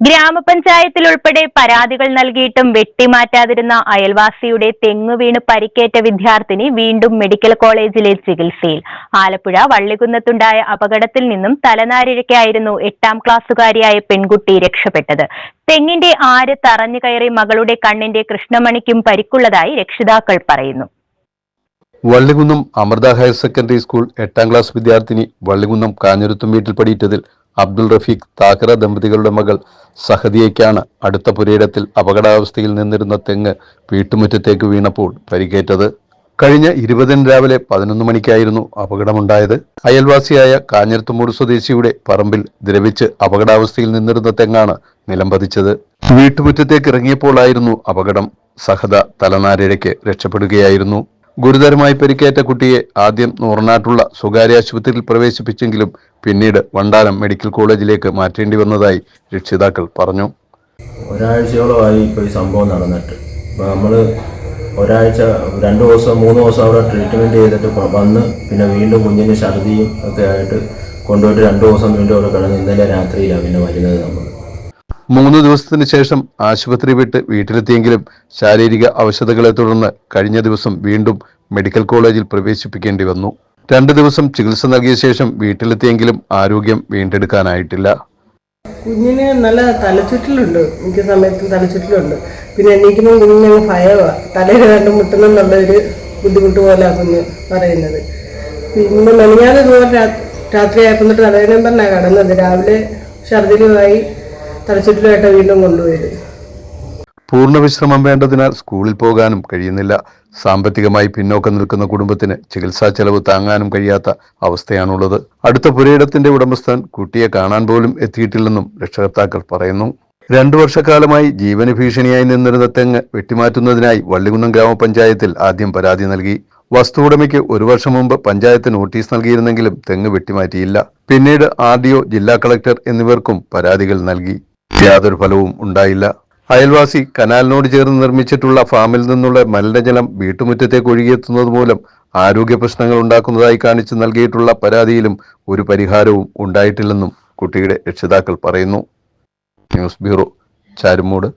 ഗ്രാമപഞ്ചായത്തിൽ ഉൾപ്പെടെ പരാതികൾ നൽകിയിട്ടും വെട്ടിമാറ്റാതിരുന്ന അയൽവാസിയുടെ തെങ്ങു വീണ് പരിക്കേറ്റ വിദ്യാർത്ഥിനി വീണ്ടും മെഡിക്കൽ കോളേജിലെ ചികിത്സയിൽ. ആലപ്പുഴ വള്ളികുന്നത്തുണ്ടായ അപകടത്തിൽ നിന്നും തലനാരിഴയ്ക്കായിരുന്നു എട്ടാം ക്ലാസ്സുകാരിയായ പെൺകുട്ടി രക്ഷപ്പെട്ടത്. തെങ്ങിന്റെ ആര് തറഞ്ഞു കയറി മകളുടെ കണ്ണിന്റെ കൃഷ്ണമണിക്കും പരിക്കുള്ളതായി രക്ഷിതാക്കൾ പറയുന്നു. Vallikunnam Amrita higher secondary school എട്ടാം ക്ലാസ് വിദ്യാർത്ഥിനി വള്ളികുന്നം കാഞ്ഞിരുത്തും വീട്ടിൽ പടിയിട്ടതിൽ അബ്ദുൾ റഫീഖ് താക്കറ ദമ്പതികളുടെ മകൾ സഹദിയയ്ക്കാണ് അടുത്ത പുരയിടത്തിൽ അപകടാവസ്ഥയിൽ നിന്നിരുന്ന തെങ്ങ് വീട്ടുമുറ്റത്തേക്ക് വീണപ്പോൾ പരിക്കേറ്റത്. കഴിഞ്ഞ ഇരുപതിന് രാവിലെ പതിനൊന്ന് മണിക്കായിരുന്നു അപകടമുണ്ടായത്. അയൽവാസിയായ കാഞ്ഞിരത്തുമൂട് സ്വദേശിയുടെ പറമ്പിൽ ദ്രവിച്ച് അപകടാവസ്ഥയിൽ നിന്നിരുന്ന തെങ്ങാണ് നിലംപതിച്ചത് വീട്ടുമുറ്റത്തേക്ക് ഇറങ്ങിയപ്പോഴായിരുന്നു അപകടം. സഹദ തലനാരിഴയ്ക്ക് രക്ഷപ്പെടുകയായിരുന്നു. ഗുരുതരമായി പരിക്കേറ്റ കുട്ടിയെ ആദ്യം നൂറനാട്ടുള്ള സ്വകാര്യ ആശുപത്രിയിൽ പ്രവേശിപ്പിച്ചെങ്കിലും പിന്നീട് വണ്ടാനം മെഡിക്കൽ കോളേജിലേക്ക് മാറ്റേണ്ടി വന്നതായി രക്ഷിതാക്കൾ പറഞ്ഞു. ഒരാഴ്ചയോളമായി ഇപ്പോൾ ഈ സംഭവം നടന്നിട്ട്. നമ്മൾ ഒരാഴ്ച രണ്ട് ദിവസം മൂന്ന് ദിവസം അവിടെ ട്രീറ്റ്മെന്റ് ചെയ്തിട്ട് വന്ന് പിന്നെ വീണ്ടും കുഞ്ഞിന്റെ ഛർദിയും ഒക്കെ ആയിട്ട് കൊണ്ടുപോയിട്ട് രണ്ട് ദിവസം വീണ്ടും അവിടെ കിടന്ന് ഇന്നലെ രാത്രിയിലാണ് പിന്നെ വരുന്നത് നമ്മൾ മൂന്ന് ദിവസത്തിന് ശേഷം ആശുപത്രി വിട്ട് വീട്ടിലെത്തിയെങ്കിലും ശാരീരിക അവശതകളെ തുടർന്ന് കഴിഞ്ഞ ദിവസം വീണ്ടും മെഡിക്കൽ കോളേജിൽ പ്രവേശിപ്പിക്കേണ്ടി വന്നു. രണ്ട് ദിവസം ചികിത്സ നൽകിയ ശേഷം വീട്ടിലെത്തിയെങ്കിലും ആരോഗ്യം വീണ്ടെടുക്കാനായിട്ടില്ല. കുഞ്ഞിന് നല്ല തലച്ചുറ്റിലുണ്ട്. മിക്ക സമയത്തും തലച്ചുറ്റിലുണ്ട്. പിന്നെ എണീക്കുമ്പോൾ കുഞ്ഞിന് ഭയമാണ് തലയിൽ രണ്ട് മുട്ടുന്നെന്നുള്ളൊരു ബുദ്ധിമുട്ട് പോലെ കുഞ്ഞ് പറയുന്നത്. പിന്നെ മെനിഞ്ഞാന്ന് ഇതുപോലെ രാത്രി ആയപ്പോന്നിട്ട് തലവേദന പറഞ്ഞാണ് കിടന്നത്. രാവിലെ ഛർദിലുമായി തലച്ചുറ്റിലുമായിട്ട് വീണ്ടും കൊണ്ടുപോയത്. പൂർണ വിശ്രമം വേണ്ടതിനാൽ സ്കൂളിൽ പോകാനും കഴിയുന്നില്ല. സാമ്പത്തികമായി പിന്നോക്കം നിൽക്കുന്ന കുടുംബത്തിന് ചികിത്സാ ചെലവ് താങ്ങാനും കഴിയാത്ത അവസ്ഥയാണുള്ളത്. അടുത്ത പുരയിടത്തിന്റെ ഉടമസ്ഥൻ കുട്ടിയെ കാണാൻ പോലും എത്തിയിട്ടില്ലെന്നും രക്ഷകർത്താക്കൾ പറയുന്നു. രണ്ടു വർഷക്കാലമായി ജീവന ഭീഷണിയായി നിന്നിരുന്ന തെങ്ങ് വെട്ടിമാറ്റുന്നതിനായി വള്ളികുന്നം ഗ്രാമപഞ്ചായത്തിൽ ആദ്യം പരാതി നൽകി. വസ്തു ഉടമയ്ക്ക് ഒരു വർഷം മുമ്പ് പഞ്ചായത്ത് നോട്ടീസ് നൽകിയിരുന്നെങ്കിലും തെങ്ങ് വെട്ടിമാറ്റിയില്ല. പിന്നീട് ആർ ജില്ലാ കളക്ടർ എന്നിവർക്കും പരാതികൾ നൽകി. യാതൊരു ഫലവും ഉണ്ടായില്ല. അയൽവാസി കനാലിനോട് ചേർന്ന് നിർമ്മിച്ചിട്ടുള്ള ഫാമിൽ നിന്നുള്ള മലിനജലം വീട്ടുമുറ്റത്തേക്ക് ഒഴുകിയെത്തുന്നത് മൂലം ആരോഗ്യ പ്രശ്നങ്ങൾ ഉണ്ടാക്കുന്നതായി കാണിച്ച് നൽകിയിട്ടുള്ള പരാതിയിലും ഒരു പരിഹാരവും ഉണ്ടായിട്ടില്ലെന്നും കുട്ടിയുടെ രക്ഷിതാക്കൾ പറയുന്നു. News bureau Charummood.